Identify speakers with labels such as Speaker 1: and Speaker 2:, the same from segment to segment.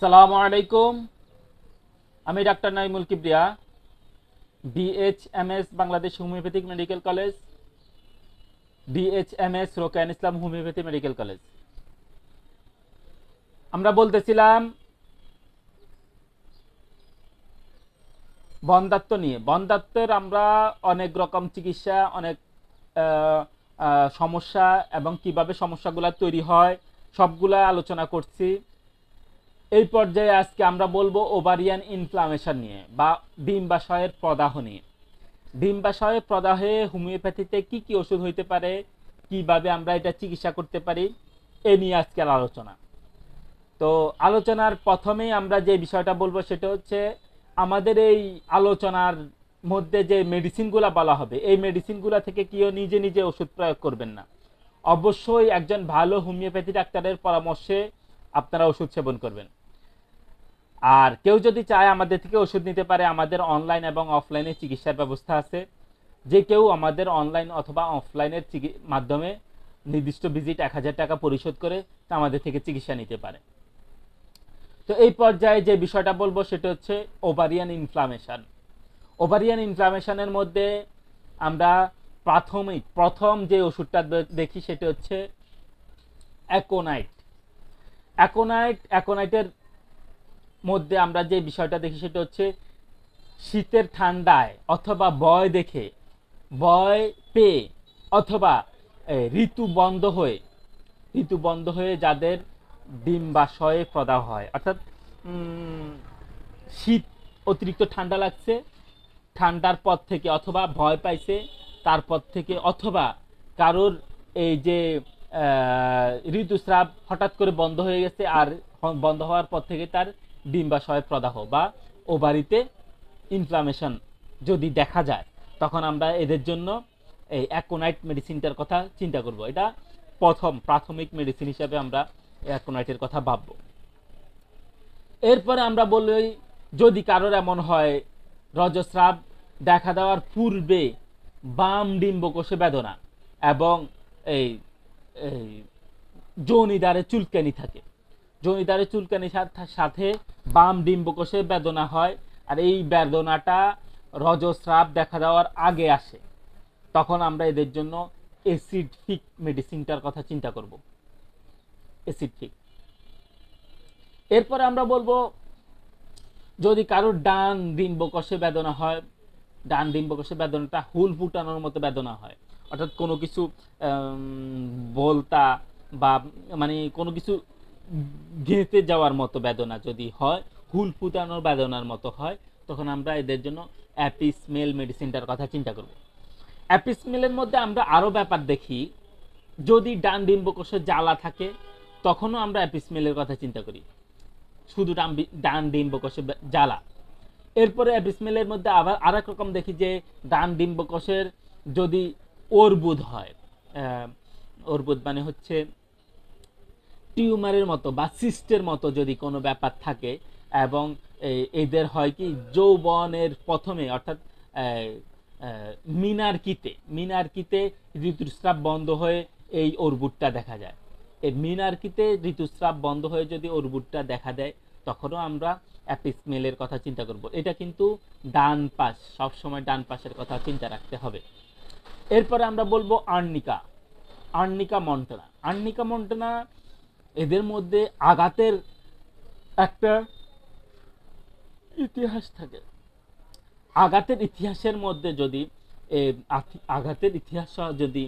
Speaker 1: সালামু আলাইকুম। আমি doctor Naimul Kibria BHMS Bangladesh homeopathic medical college BHMS Rokan Islam homeopathy medical college. আমরা বলতেছিলাম বন্ধাত্ম নিয়ে। বন্ধাত্বের আমরা অনেক রকম চিকিৎসা, অনেক সমস্যা এবং কীভাবে সমস্যাগুলো তৈরি হয়, সবগুলা আলোচনা করছি। এই পর্যায়ে আজকে আমরা বলব ওভারিয়ান ইনফ্লামেশন নিয়ে বা ডিম্বাশয়ের প্রদাহ নিয়ে। ডিম্বাশয়ের প্রদাহে হোমিওপ্যাথিতে কি কি ওষুধ হইতে পারে, কীভাবে আমরা এটা চিকিৎসা করতে পারি, এ নিয়ে আজকের আলোচনা। তো আলোচনার প্রথমেই আমরা যে বিষয়টা বলব সেটা হচ্ছে, আমাদের এই আলোচনার মধ্যে যে মেডিসিনগুলো বলা হবে, এই মেডিসিনগুলো থেকে কেউ নিজে নিজে ওষুধ প্রয়োগ করবেন না। অবশ্যই একজন ভালো হোমিওপ্যাথি ডাক্তারের পরামর্শে আপনারা ওষুধ সেবন করবেন। আর কেউ যদি চায় আমাদের থেকে ওষুধ নিতে পারে, আমাদের অনলাইন এবং অফলাইনে চিকিৎসার ব্যবস্থা আছে। যে কেউ আমাদের অনলাইন অথবা অফলাইনের মাধ্যমে নির্দিষ্ট ভিজিট এক হাজার টাকা পরিশোধ করে আমাদের থেকে চিকিৎসা নিতে পারে। তো এই পর্যায়ে যে বিষয়টা বলব সেটা হচ্ছে ওভারিয়ান ইনফ্লামেশন ওভারিয়ান ইনফ্লামেশানের মধ্যে আমরা প্রাথমিক, প্রথম যে ওষুধটা দেখি সেটা হচ্ছে অ্যাকোনাইট অ্যাকোনাইট অ্যাকোনাইটের মধ্যে আমরা যে বিষয়টা দেখি সেটা হচ্ছে শীতের ঠান্ডায় অথবা বয় দেখে বয় পেয়ে অথবা ঋতু বন্ধ হয়ে, ঋতু বন্ধ হয়ে যাদের ডিম ডিম্বাশয়ে প্রদাহ হয়। অর্থাৎ শীত অতিরিক্ত ঠান্ডা লাগছে, ঠান্ডার পর থেকে অথবা ভয় পাইছে তারপর থেকে অথবা কারোর এই যে ঋতুস্রাব হঠাৎ করে বন্ধ হয়ে গেছে আর বন্ধ হওয়ার পর থেকে তার ডিম্বাশয় প্রদাহ বা ওভারিতে ইনফ্লামেশন যদি দেখা যায়, তখন আমরা এদের জন্য এই অ্যাকোনাইট মেডিসিনটার কথা চিন্তা করব। এটা প্রথম প্রাথমিক মেডিসিন হিসাবে আমরা অ্যাকোনাইটের কথা ভাববো। এরপরে আমরা বলি, যদি কারোর এমন হয়, রজস্রাব দেখা দেওয়ার পূর্বে বাম ডিম্বকোষে বেদনা এবং এই এই যৌনিদারে চুলকানি থাকে। যৌনিদারে চুলকানির সাথে- বাম ডিম্বকোষে বেদনা হয়, আর এই বেদনাটা রজস্রাব দেখা দেওয়ার আগে আসে। তখন আমরা এদের জন্য অ্যাসিড ফিক মেডিসিনটার কথা চিন্তা করব। অ্যাসিড ফিক এরপরে আমরা বলব, যদি কারোর ডান ডিম্বকোষে বেদনা হয়, ডান ডিম্বকোষে বেদনাটা হুল ফুটানোর মতো বেদনা হয়, অর্থাৎ কোনো কিছু বলতা বা মানে কোনো কিছু ঘেঁটে যাওয়ার মতো বেদনা যদি হয়, হুল ফুটানোর বেদনার মতো হয়, তখন আমরা এদের জন্য অ্যাপিসমেল মেডিসিনটার কথা চিন্তা করব। অ্যাপিসমেলের মধ্যে আমরা আরও ব্যাপার দেখি, যদি ডান ডিম্বকোষে জ্বালা থাকে, তখনও আমরা অ্যাপিসমেলের কথা চিন্তা করি। শুধু ডান ডান ডিম্বকোষে জ্বালা। এরপরে অ্যাপিসমেলের মধ্যে আবার আরেক রকম দেখি যে, ডান ডিম্বকোষের যদি অর্বুদ হয় অর্বুদ মানে হচ্ছে টিউমারের মতো বা সিস্টের মতো যদি কোনো ব্যাপার থাকে এবং এদের হয় কি যৌবনের প্রথমে অর্থাৎ মিনারকিতে মিনারকিতে ঋতুস্রাব বন্ধ হয়ে এই অর্বুটটা দেখা যায়। এই মিনারকিতে ঋতুস্রাব বন্ধ হয়ে যদি অর্বুটটা দেখা দেয়, তখনও আমরা অ্যাপিসমেলের কথা চিন্তা করব। এটা কিন্তু ডান পাশ, সবসময় ডান পাশের কথা চিন্তা রাখতে হবে। এরপরে আমরা বলব arnica arnica montana. Arnica montana এদের মধ্যে আঘাতের একটা ইতিহাস থাকে। আঘাতের ইতিহাসের মধ্যে যদি আঘাতের ইতিহাস যদি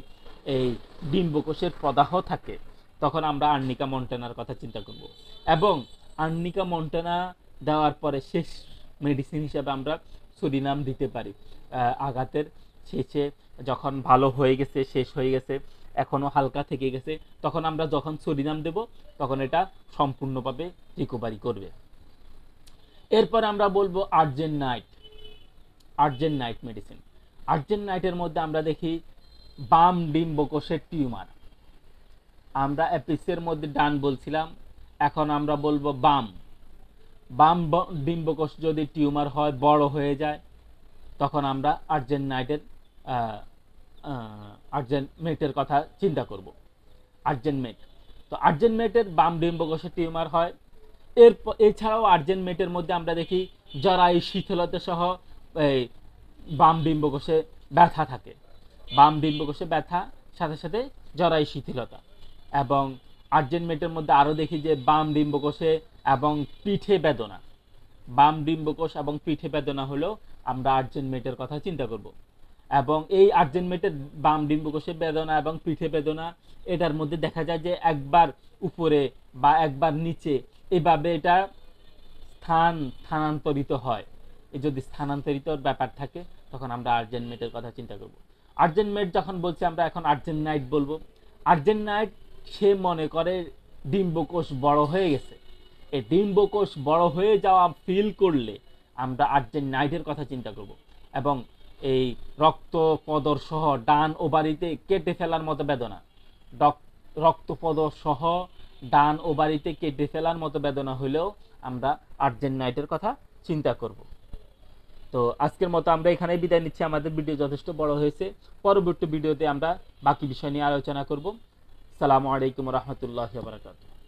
Speaker 1: এই ডিম্বকোষের প্রদাহ থাকে, তখন আমরা আর্নিকা মন্টেনার কথা চিন্তা করব। এবং আর্নিকা মন্টেনা দেওয়ার পরে শেষ মেডিসিন হিসাবে আমরা সুরিনাম দিতে পারি। আঘাতের শেষে যখন ভালো হয়ে গেছে, শেষ হয়ে গেছে এখনও হালকা থেকে গেছে, তখন আমরা যখন সুরিনাম দেব, তখন এটা সম্পূর্ণভাবে রিকভারি করবে। এরপর আমরা বলব argent nit argent nit medicine argent নাইটের মধ্যে আমরা দেখি বাম ডিম্বকোষের টিউমার। আমরা অ্যাপিসের মধ্যে ডান বলছিলাম, এখন আমরা বলব বাম। বাম ডিম্বকোষ যদি টিউমার হয়, বড় হয়ে যায়, তখন আমরা আর্জেন্ট নাইটের আর্জেন্ট মেটের কথা চিন্তা করব। Argent met. তো আর্জেন্ট মেটের বাম ডিম্বকোষে টিউমার হয়। এর এছাড়াও আর্জেন্ট মেটের মধ্যে আমরা দেখি জরাই শীতলতা সহ এই বাম ডিম্বকোষে ব্যথা থাকে। বাম ডিম্বকোষে ব্যথা, সাথে সাথে জরাই শিথিলতা। এবং আর্জেন্ট মেটের মধ্যে আরও দেখি যে বাম ডিম্বকোষে এবং পিঠে বেদনা। বাম ডিম্বকোষ এবং পিঠে বেদনা হলেও আমরা আর্জেন্ট মেটের কথা চিন্তা করব। এবং এই আর্জেন্ট মেটের বাম ডিম্বকোষে বেদনা এবং পিঠে বেদনা, এটার মধ্যে দেখা যায় যে একবার উপরে বা একবার নিচে এভাবে এটা স্থান, স্থানান্তরিত হয়। এই যদি স্থানান্তরিত ব্যাপার থাকে, তখন আমরা আর্জেন্ট মেটের কথা চিন্তা করব। আর্জেন্ট মেট যখন বলছি, আমরা এখন আর্জেন্ট নাইট বলব। আর্জেন্ট নাইট, সে মনে করে ডিম্বকোষ বড় হয়ে গেছে। এই ডিম্বকোষ বড় হয়ে যাওয়া ফিল করলে আমরা আর্জেন্ট নাইটের কথা চিন্তা করব। এবং এই রক্ত পদর সহ ডান ওবারিতে কেটে ফেলার মতো বেদনা। ডক- রক্তপদ সহ ডান ওবারিতে কেটে ফেলার মতো বেদনা হলেও আমরা আর্জেন্ট নাইটের কথা চিন্তা করব। তো আজকের মতো আমরা এখানে বিদায় নিচ্ছি। আমাদের ভিডিও যথেষ্ট বড় হয়েছে। পরবর্তী ভিডিওতে আমরা বাকি বিষয় নিয়ে আলোচনা করব। সালামু আলাইকুম রহমতুল্লাহ বারাকাতুহ।